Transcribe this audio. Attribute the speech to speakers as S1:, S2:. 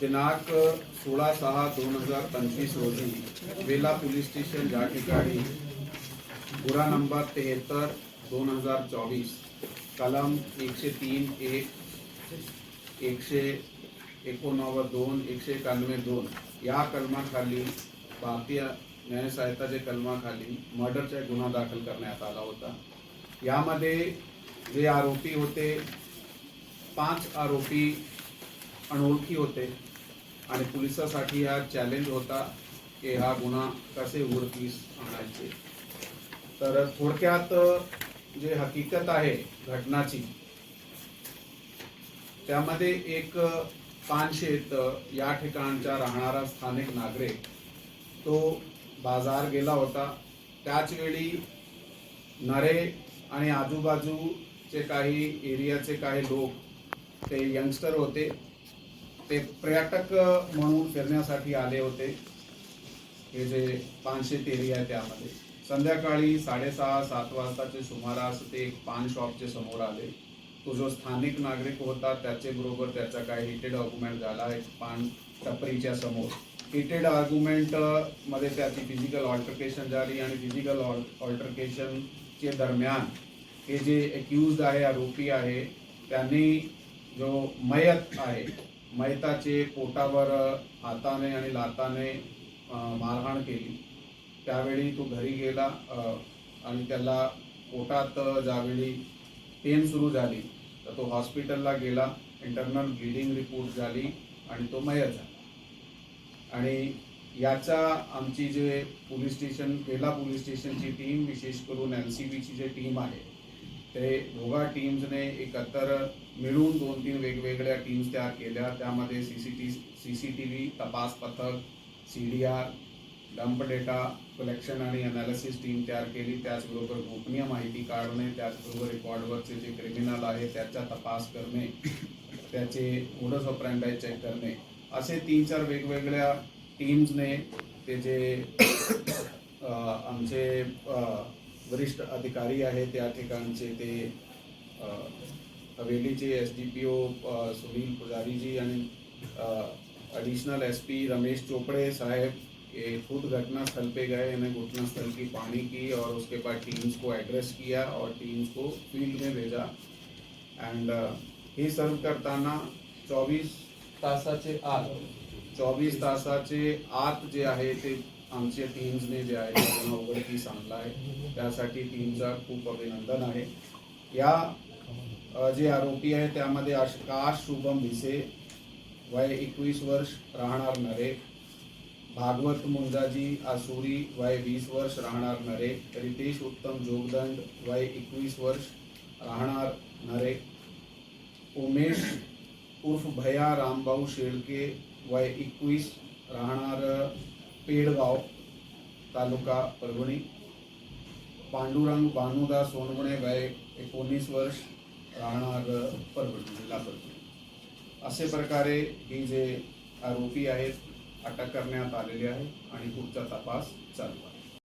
S1: दिनांक सोळा सहा दोन हजार पंचवीस रोजी वेला पोलीस स्टेशन या ठिकाणी गुरा नंबर तेहत्तर दोन हजार चोवीस कलम एकशे तीन एक एकशे एकोणनव्वद दोन एकशे एकाण्णवे दोन या कलमाखाली भारतीय न्यायसहायताच्या कलमाखाली मर्डरचा गुन्हा दाखल करण्यात आला होता. यामध्ये जे आरोपी होते पाच आरोपी अनोळखी होते. आणि पोलिसासाठी हा चॅलेंज होता की हा गुन्हा कसे उघडकीस आणायचे. तर थोडक्यात जे हकीकत आहे घटनाची त्यामध्ये एक पानशेत या ठिकाणचा राहणारा स्थानिक नागरिक तो बाजार गेला होता. त्याचवेळी नरे आणि आजूबाजूचे काही एरियाचे काही लोक ते यंगस्टर होते. ते पर्यटक म्हणून फिरण्यासाठी आले होते. हे जे पानशेत एरिया आहे त्यामध्ये. संध्याकाळी साडेसहा सात वाजताचे सुमारास ते एक पान शॉपचे समोर आले. तो जो स्थानिक नागरिक होता त्याचे बरोबर त्याचा काही हिटेड आर्ग्युमेंट झाला. एक पान टपरीच्या समोर. हिटेड आर्ग्युमेंटमध्ये त्याची फिजिकल ऑल्टरकेशन झाली आणि फिजिकल ऑल्टरकेशनचे दरम्यान हे जे एक्युज आहे आरोपी आहे त्यांनी जो मयत आहे मैताचे पोटावर हाताने आणि लाताने मारहाण केली. त्यावेळी तो घरी गेला आणि त्याला पोटात ज्यावेळी पेन सुरू झाली तर तो हॉस्पिटलला गेला इंटरनल ब्लिडिंग रिपोर्ट झाली आणि तो मयत झाला. आणि याचा आमची जे पोलीस स्टेशन केला पोलीस स्टेशनची टीम विशेष करून एल सी बीची जी टीम आहे ते दोघा टीम्सने एकत्र मिळून दोन तीन वेगवेगळ्या टीम्स तयार केल्या. त्यामध्ये C C T C C T V तपास पथक C D R dump data collection आणि अनालिसिस टीम तयार केली. त्याचबरोबर गोपनीय माहिती काढणे त्याचबरोबर रेकॉर्डवरचे जे क्रिमिनल आहे त्याचा तपास करणे त्याचे मोडस ऑपरँडाय चेक करणे. असे तीन चार वेगवेगळ्या टीम्सने ते जे आमचे वरिष्ठ अधिकारी आहेत, त्या ठिकाणचे S D P O Sunil Pujari ji आणि additional S P Ramesh Chopade साहब ये खुद घटनास्थल पे गए, इन्हें घटनास्थल की पानी की और उसके बाद टीम्स को एड्रेस किया और टीम्स को फ़ील्ड में भेजा। एंड हे सर्व करताना चोवीस तासाचे आत चोवीस तासाचे आत जे आहे ते आमच्या टीम्सने जे आहे त्यांना उघडकीस आणला आहे. त्यासाठी टीमचा खूप अभिनंदन आहे. या जे आरोपी आहे त्यामध्ये आकाश शुभम भिसे वय एकवीस वर्ष राहणार नरे. भागवत मुंजाजी आसुरी वय वीस वर्ष राहणार नरे. रितेश उत्तम जोगदंड वय एकवीस वर्ष राहणार नरे. उमेश उर्फ भया रामभाऊ शेळके वय एकवीस राहणार पेडगाव तालुका परभणी. पांडुरंग भानुदा सोनगुणे वय एकोणीस वर्ष राहणार परभणी जिल्हा परभणी. असे प्रकारे ही जे आरोपी आहेत अटक करण्यात आलेले आहे आणि पुढचा तपास चालू आहे.